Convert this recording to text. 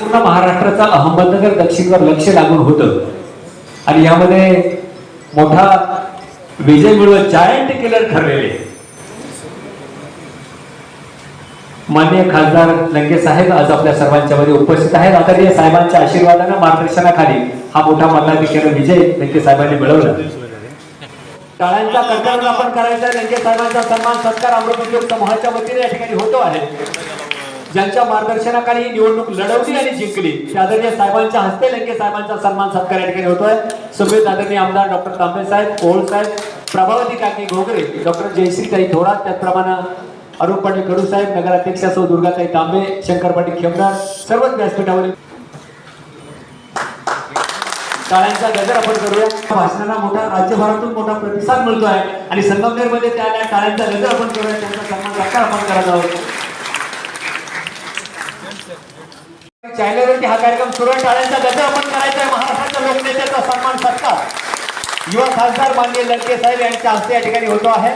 पूर्ण महाराष्ट्राचा अहमदनगर दक्षिणवर लक्ष लागून होतं. आणि यामध्ये मोठा विजय मिळवत जायंट किलर ठरलेले. मान्य खासदार लंके साहेब आज आपल्या सर्वांच्या मध्ये उपस्थित आहेत. आदरणीय साहेबांच्या आशीर्वादानं मार्गदर्शनाखाली हा मोठा मताधिक्यानं विजय लंके साहेबांनी मिळवला. टाळ्यांचा कडकडाट आपण करायचा आहे. साहेबांचा सन्मान सत्कार अमृत उद्योग समूहाच्या वतीने या ठिकाणी होतो आहे ज्यांच्या मार्गदर्शनाखाली ही निवडणूक लढवली आणि जिंकली त्या आदरणीय साहेबांच्या हस्ते लंके साहेबांचा सन्मान सत्कार या ठिकाणी होतोय समेत आदरणीय आमदार डॉक्टर तांबे साहेब ओळ साहेब प्रभावती काकी घोगरे डॉक्टर जयश्रीताई थोरात त्याचप्रमाणे अरुण पाटील कडू साहेब नगराध्यक्षा सौ दुर्गाताई तांबे शंकर पाटील खेमदार सर्वच व्यासपीठावरील टाळ्यांचा गजर आपण करूया. भाषणाला मोठा राज्यभरातून मोठा प्रतिसाद मिळतो आहे आणि संगमनेरमध्ये त्या त्या टाळ्यांचा गजर आपण करूया. त्यांचा सन्मान सत्कार आपण करत आहोत. चॅनलवरती हा कार्यक्रम सुरू टाळ्यांचा गजर आपण करायचा आहे. महाराष्ट्राच्या लोकनेत्याचा सन्मान सत्कार युवा खासदार माननीय लंके साहेब यांच्या हस्ते या ठिकाणी होतो आहे.